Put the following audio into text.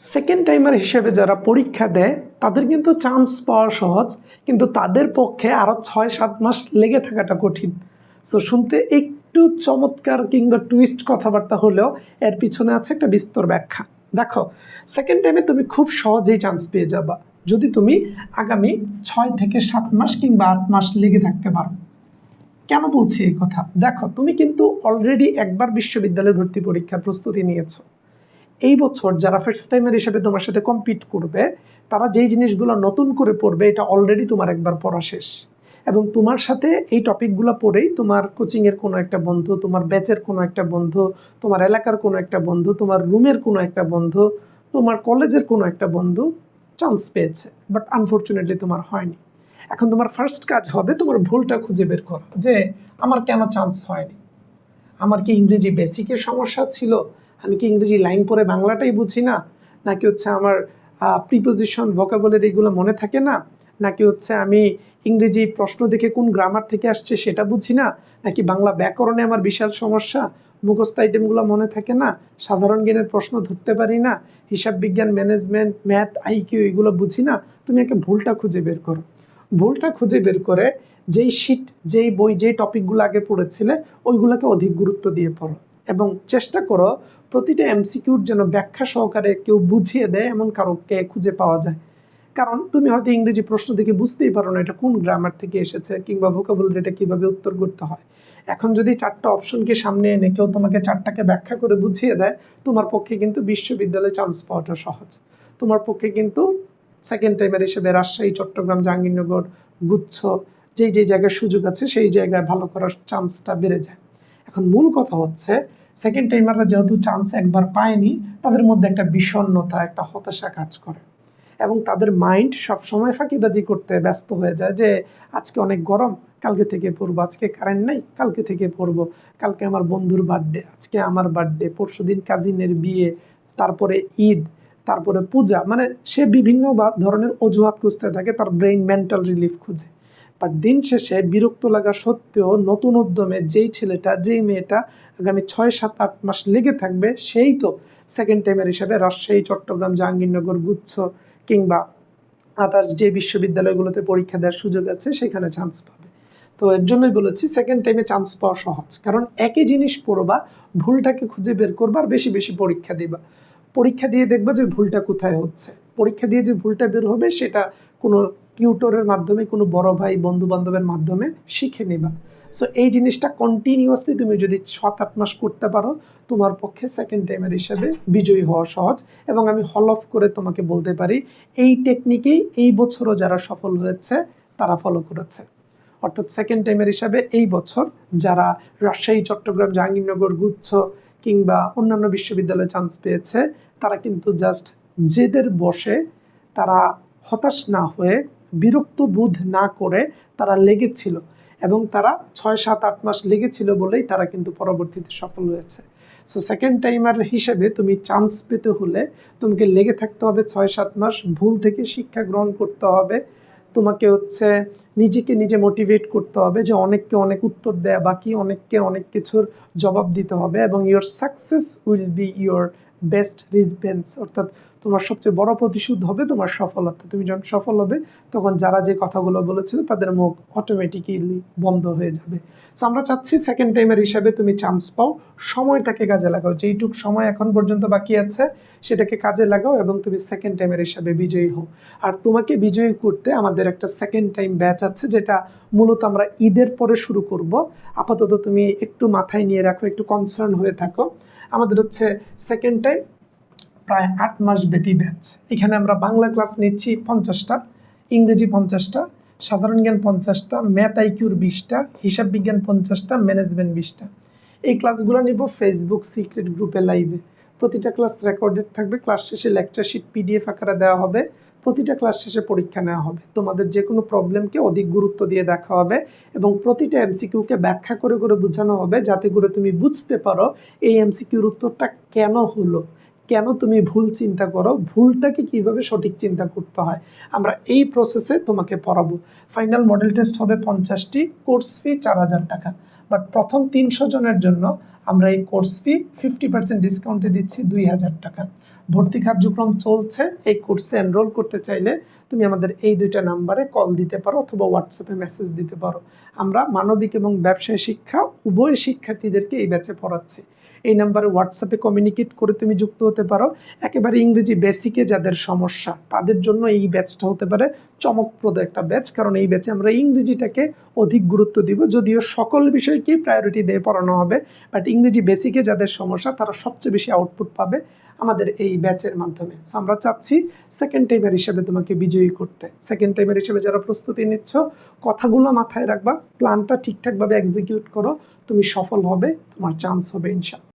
Second timer হিসেবে যারা পরীক্ষা দেয়, তাদের কিন্তু চান্স পাওয়া সহজ, কিন্তু তাদের পক্ষে আরও ছয়, সাত মাস লেগে থাকাটা কঠিন। সো শুনতে একটু চমৎকার কিংবা টুইস্ট কথাবার্তা হলেও এর পিছনে আছে একটা বিস্তর ব্যাখ্যা। দেখো সেকেন্ড টাইমে তুমি খুব সহজেই চান্স পেয়ে যাবা, যদি তুমি আগামী ছয় থেকে সাত মাস কিংবা আট মাস লেগে থাকতে পারো। কেন বলছি এই কথা? দেখো, তুমি কিন্তু অলরেডি একবার বিশ্ববিদ্যালয়ের ভর্তি পরীক্ষার প্রস্তুতি নিয়েছো। এই বছর যারা ফার্স্ট টাইমের হিসেবে তোমার সাথে কম্পিট করবে, তারা যেই জিনিসগুলো নতুন করে পড়বে, এটা অলরেডি তোমার একবার পড়া শেষ। এবং তোমার সাথে এই টপিকগুলো পড়েই তোমার কোচিংয়ের কোনো একটা বন্ধু, তোমার ব্যাচের কোনো একটা বন্ধু, তোমার এলাকার কোনো একটা বন্ধু, তোমার রুমের কোনো একটা বন্ধু, তোমার কলেজের কোনো একটা বন্ধু চান্স পেয়েছে। বাট আনফর্চুনেটলি তোমার হয়নি। এখন তোমার ফার্স্ট কাজ হবে তোমার ভুলটা খুঁজে বের করা, যে আমার কেন চান্স হয়নি? আমার কি ইংরেজি বেসিকের সমস্যা ছিল? আমি কি ইংরেজি লাইন পড়ে বাংলাটাই বুঝি না? নাকি হচ্ছে আমার প্রিপোজিশন ভোকাবুলারি এগুলো মনে থাকে না? নাকি হচ্ছে আমি ইংরেজি প্রশ্ন দেখে কোন গ্রামার থেকে আসছে সেটা বুঝি না? নাকি বাংলা ব্যাকরণে আমার বিশাল সমস্যা? মুখস্থ আইটেমগুলো মনে থাকে না? সাধারণ জ্ঞানের প্রশ্ন ধরতে পারি না? হিসাব বিজ্ঞান ম্যানেজমেন্ট ম্যাথ আইকিউ এগুলো বুঝি না? তুমি একটা ভুলটা খুঁজে বের করো। ভুলটা খুঁজে বের করে যেই শিট যেই বই, যেই টপিকগুলো আগে পড়েছিলে, ওইগুলোকে অধিক গুরুত্ব দিয়ে পড়ো। এবং চেষ্টা করো প্রতিটা এমসিকিউর যেন ব্যাখ্যা সহকারে কেউ বুঝিয়ে দেয়, এমন কারোকে খুঁজে পাওয়া যায়। কারণ তুমি হয়তো ইংরেজি প্রশ্ন দেখে বুঝতেই পারো না এটা কোন গ্রামার থেকে এসেছে কিংবা ভোকাবুলারি এটা কীভাবে উত্তর করতে হয়। এখন যদি চারটা অপশনকে সামনে এনে কেউ তোমাকে চারটাকে ব্যাখ্যা করে বুঝিয়ে দেয়, তোমার পক্ষে কিন্তু বিশ্ববিদ্যালয়ে চান্স পাওয়াটা সহজ। তোমার পক্ষে কিন্তু সেকেন্ড টাইমের হিসেবে রাজশাহী, চট্টগ্রাম, জাহাঙ্গীরনগর, গুচ্ছ, যেই যেই জায়গায় সুযোগ আছে সেই জায়গায় ভালো করার চান্সটা বেড়ে যায়। এখন মূল কথা হচ্ছে সেকেন্ড টাইমাররা যেহেতু চান্স একবার পায়নি, তাদের মধ্যে একটা বিষণ্ণতা, একটা হতাশা কাজ করে। এবং তাদের মাইন্ড সবসময় ফাঁকিবাজি করতে ব্যস্ত হয়ে যায় যে, আজকে অনেক গরম, কালকে থেকে পড়ব আজকে কারেন্ট নেই, কালকে থেকে পড়ব কালকে আমার বন্ধুর বার্থডে আজকে আমার বার্থডে পরশু দিন কাজিনের বিয়ে, তারপরে ঈদ, তারপরে পূজা মানে সে বিভিন্ন ধরনের অজুহাত খুঁজতে থাকে, তার ব্রেইন মেন্টাল রিলিফ খুঁজে। বাট দিন শেষে বিরক্ত লাগা সত্ত্বেও নতুন উদ্যমে যেই ছেলেটা, যেই মেয়েটা আগামী ছয়, সাত, আট মাস লেগে থাকবে, সেই তো সেকেন্ড টাইমের হিসাবে রাজশাহী, চট্টগ্রাম, জাহাঙ্গীরনগর, গুচ্ছ কিংবা আদার্স যে বিশ্ববিদ্যালয়গুলোতে পরীক্ষা দেওয়ার সুযোগ আছে, সেখানে চান্স পাবে। তো এর জন্যই বলেছি সেকেন্ড টাইমে চান্স পাওয়া সহজ। কারণ একই জিনিস পড়বা, ভুলটাকে খুঁজে বের করবা আর বেশি বেশি পরীক্ষা দেবা। পরীক্ষা দিয়ে দেখবা যে ভুলটা কোথায় হচ্ছে। পরীক্ষা দিয়ে যে ভুলটা বের হবে, সেটা কোনো টিউটরের মাধ্যমে, কোনো বড় ভাই বন্ধু বান্ধবের মাধ্যমে শিখে নেবা। সো এই জিনিসটা কন্টিনিউয়াসলি তুমি যদি সাত, আট মাস করতে পারো, তোমার পক্ষে সেকেন্ড টাইমের হিসাবে বিজয়ী হওয়া সহজ। এবং আমি হল অফ করে তোমাকে বলতে পারি, এই টেকনিকেই এই বছরও যারা সফল হয়েছে, তারা ফলো করেছে। অর্থাৎ সেকেন্ড টাইমের হিসাবে এই বছর যারা রাজশাহী, চট্টগ্রাম, জাহাঙ্গীরনগর, গুচ্ছ কিংবা অন্যান্য বিশ্ববিদ্যালয়ে চান্স পেয়েছে, তারা কিন্তু জাস্ট জেদের বসে তারা হতাশ না হয়ে বিরক্ত বোধ না করে তারা লেগেছিল এবং তারা ছয়, সাত, আট মাস লেগেছিল বলেই তারা কিন্তু পরবর্তীতে সফল হয়েছে। সো সেকেন্ড টাইমার হিসেবে তুমি চান্স পেতে হলে তোমাকে লেগে থাকতে হবে ছয়, সাত মাস, ভুল থেকে শিক্ষা গ্রহণ করতে হবে। তোমাকে হচ্ছে নিজেকে নিজে মোটিভেট করতে হবে যে অনেককে অনেক উত্তর দেয়া, বাকি অনেককে অনেক কিছুর জবাব দিতে হবে এবং your success will be your best response অর্থাৎ তোমার সবচেয়ে বড় প্রতিশোধ হবে তোমার সফলতা। তুমি যখন সফল হবে, তখন যারা যে কথাগুলো বলেছিল, তাদের মুখ অটোমেটিক্যালি বন্ধ হয়ে যাবে। সো আমরা চাচ্ছি সেকেন্ড টাইমের হিসাবে তুমি চান্স পাও। সময়টাকে কাজে লাগাও। যেইটুক সময় এখন পর্যন্ত বাকি আছে, সেটাকে কাজে লাগাও এবং তুমি সেকেন্ড টাইমের হিসাবে বিজয়ী হও। আর তোমাকে বিজয়ী করতে আমাদের একটা সেকেন্ড টাইম ব্যাচ আছে, যেটা মূলত আমরা ঈদের পরে শুরু করব। আপাতত তুমি একটু মাথায় নিয়ে রাখো, একটু কনসার্ন হয়ে থাকো। আমাদের হচ্ছে সেকেন্ড টাইম প্রায় আট মাস ব্যাপী ব্যাচ এখানে আমরা বাংলা ক্লাস নিচ্ছি পঞ্চাশটা, ইংরেজি পঞ্চাশটা, সাধারণ জ্ঞান পঞ্চাশটা ম্যাথ আইকিউর বিশটা, হিসাব বিজ্ঞান পঞ্চাশটা ম্যানেজমেন্ট বিশটা। এই ক্লাসগুলো নিব ফেসবুক সিক্রেট গ্রুপে লাইভে প্রতিটা ক্লাস রেকর্ডেড থাকবে ক্লাস শেষে লেকচার শিট পিডিএফ আকারে দেওয়া হবে। প্রতিটা ক্লাস শেষে পরীক্ষা নেওয়া হবে। তোমাদের যে কোনো প্রবলেমকে অধিক গুরুত্ব দিয়ে দেখা হবে এবং প্রতিটা এমসিকিউকে ব্যাখ্যা করে করে বোঝানো হবে যাতে করে তুমি বুঝতে পারো এই এমসিকিউর উত্তরটা কেন হলো। কেন তুমি ভুল চিন্তা করো? ভুলটাকে কীভাবে সঠিক চিন্তা করতে হয়? আমরা এই প্রসেসে তোমাকে পড়াবো। ফাইনাল মডেল টেস্ট হবে পঞ্চাশটি কোর্স ফি চার হাজার টাকা। বাট প্রথম তিনশো জনের জন্য আমরা এই কোর্স ফি ফিফটি পার্সেন্ট ডিসকাউন্টে দিচ্ছি দুই হাজার টাকা। ভর্তি কার্যক্রম চলছে, এই কোর্সে এনরোল করতে চাইলে তুমি আমাদের এই দুইটা নাম্বারে কল দিতে পারো অথবা হোয়াটসঅ্যাপে মেসেজ দিতে পারো। আমরা মানবিক এবং ব্যবসায় শিক্ষা, উভয় শিক্ষার্থীদেরকে এই ব্যাচে পড়াচ্ছি। এই নাম্বারে হোয়াটসঅ্যাপে কমিউনিকেট করে তুমি যুক্ত হতে পারো। একেবারে ইংরেজি বেসিকে যাদের সমস্যা, তাদের জন্য এই ব্যাচটা হতে পারে চমকপ্রদ একটা ব্যাচ কারণ এই ব্যাচে আমরা ইংরেজিটাকে অধিক গুরুত্ব দিব। যদিও সকল বিষয়কেই প্রায়োরিটি দিয়ে পড়ানো হবে বাট ইংরেজি বেসিকে যাদের সমস্যা, তারা সবচেয়ে বেশি আউটপুট পাবে। আমাদের এই ব্যাচের মাধ্যমে। সো আমরা চাচ্ছি সেকেন্ড টাইমের হিসেবে তোমাকে বিজয়ী করতে। সেকেন্ড টাইমের হিসেবে যারা প্রস্তুতি নিচ্ছ, কথাগুলো মাথায় রাখবা প্ল্যানটা ঠিকঠাকভাবে এক্সিকিউট করো, তুমি সফল হবে, তোমার চান্স হবে ইনশাল্লাহ